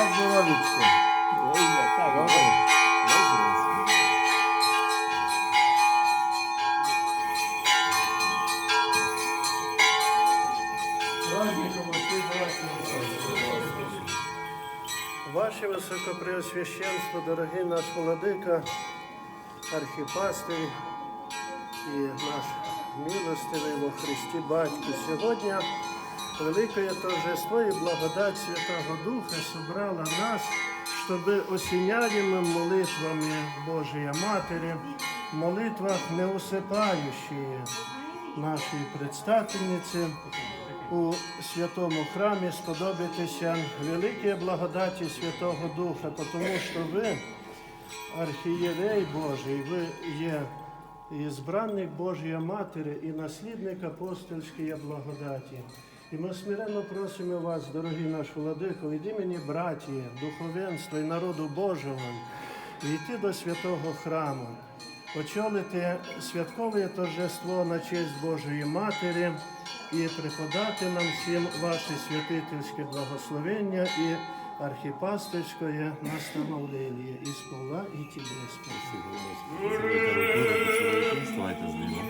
на здоровічку. Ваше високопреосвященство, дорогий наш владика, архіпастий і наш милостивий во Христі Батько сьогодні велике торжество і благодать Святого Духа собрала нас, щоб осіняємо молитвами Божої Матері, в молитвах неусипаючої нашої предстательниці у святому храмі сподобатися великій благодаті Святого Духа, тому що ви, архієрей Божий, ви є і збранник Божої Матері і наслідник апостольської благодаті. І ми смиренно просимо вас, дорогі наші владико, від імені братії, духовенства і народу Божого, війти до святого храму, очолити святкове торжество на честь Божої Матері і преподати нам всім ваші святительське благословення і архіпасточкоє настановлення і спола, і кіберспугатий з ними.